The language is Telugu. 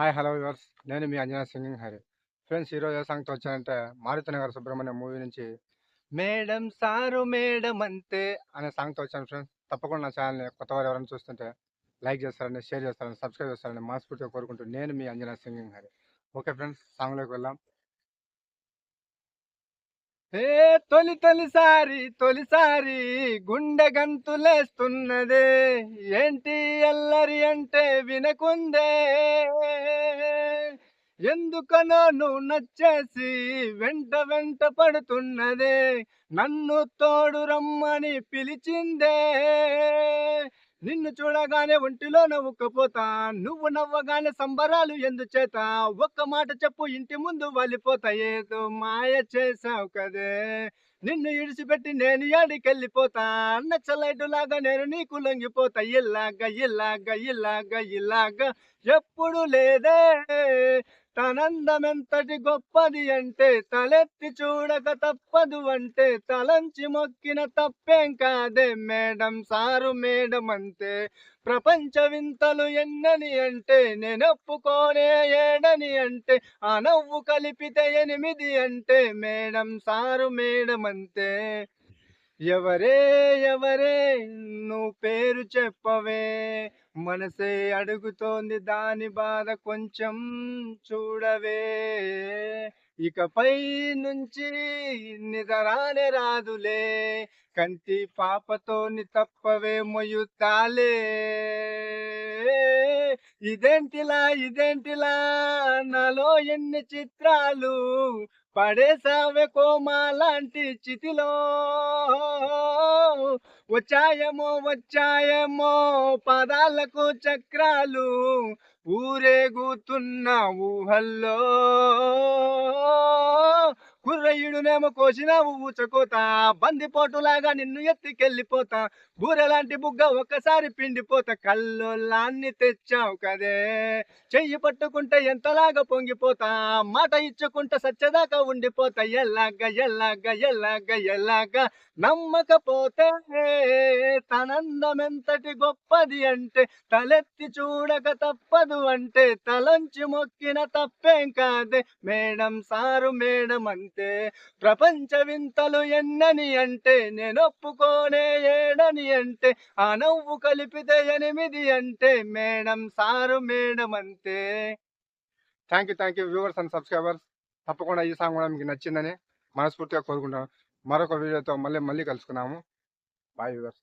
Hi hello viewers. నేను మీ అంజనా సింగింగ్ హరి. ఫ్రెండ్స్ ఈరోజు ఏ సాంగ్తో వచ్చానంటే మారుతినగర్ సుబ్రహ్మణ్యం మూవీ నుంచి మేడం సారు మేడం అంతే అనే సాంగ్తో వచ్చాను ఫ్రెండ్స్. తప్పకుండా నా ఛానల్ని కొత్త వారు ఎవరైనా చూస్తుంటే లైక్ చేస్తారని షేర్ చేస్తారని సబ్స్క్రైబ్ చేస్తారని మనస్ఫూర్తిగా కోరుకుంటూ నేను మీ Anjana singing Hari. Okay friends సాంగ్లోకి వెళ్దాం. ఏ తొలి తొలిసారి తొలిసారి గుండె గంతులేస్తున్నదే ఏంటి అల్లరి అంటే వినకుందే. ఎందుకనో నువ్వు నచ్చేసి వెంట వెంట పడుతున్నదే. నన్ను తోడు రమ్మని పిలిచిందే. నిన్ను చూడగానే ఒంటిలో నవ్వుకపోతా నువ్వు నవ్వగానే సంబరాలు ఎందుచేత? ఒక్క మాట చెప్పు ఇంటి ముందు వలిపోతాయేదో మాయ చేసావు కదే. నిన్ను ఇడిచిపెట్టి నేను ఏడికెళ్ళిపోతా నచ్చలైటు లాగా నేను నీకు లొంగిపోతా. ఇలాగ ఇలాగ ఇలాగ ఇలాగ ఎప్పుడు లేదే. తనందమెంతటి గొప్పది అంటే తలెత్తి చూడక తప్పదు అంటే తలంచి మొక్కిన తప్పేం కాదే. మేడం సారు మేడం అంతే ప్రపంచ వింతలు ఎన్నని అంటే నేనొప్పుకోనే ఏడని అంటే ఆ నవ్వు కలిపితే ఎనిమిది అంటే మేడం సారు మేడం అంతే ఎవరే ఎవరే నువ్వు పేరు చెప్పవే. మనసే అడుగుతోంది దాని బాధ కొంచెం చూడవే. ఇకపై నుంచి నిదరానే రాదులే. కంటి పాపతోని తప్పవే మొయ్యుతాలే ఇదేంటిలా ఇదేంటిలా నాలో ఎన్ని చిత్రాలు పడేసావే కోమాలాంటి చితిలో. వచ్చాయేమో వచ్చాయేమో పదాలకు చక్రాలు ఊరేగుతున్న ఊహల్లో. కుర్రయ్యుడునేమో కోసినావు ఊచకోత బందిపోటులాగా నిన్ను ఎత్తికెళ్ళిపోతా బూరెలాంటి బుగ్గ ఒక్కసారి పిండిపోతా కల్లోలాన్ని తెచ్చావు కదే. చెయ్యి పట్టుకుంటే ఎంతలాగా పొంగిపోతా మాట ఇచ్చుకుంటే సచ్చదాకా ఉండిపోతా ఎల్లాగ ఎల్లాగ ఎల్లాగ ఎల్లాగ నమ్మకపోతే తనందమెంతటి గొప్పది అంటే తలెత్తి చూడక తప్పదు అంటే తలంచి మొక్కిన తప్పేం కాదే. మేడం సారు మేడం అంతే. ప్రపంచ వింతలు ఎన్నని అంటే నేనొప్పుకోనే ఏడని అంటే ఆ నవ్వు కలిపితే ఎనిమిది అంటే మేడం సారు మేడం అంతే. Thank you thank you viewers and subscribers తప్పకుండా ఈ సాంగ్ కూడా మీకు నచ్చిందని మనస్ఫూర్తిగా కోరుకుంటాను మరొక వీడియోతో మళ్ళీ మళ్ళీ కలుసుకున్నాము. Bye viewers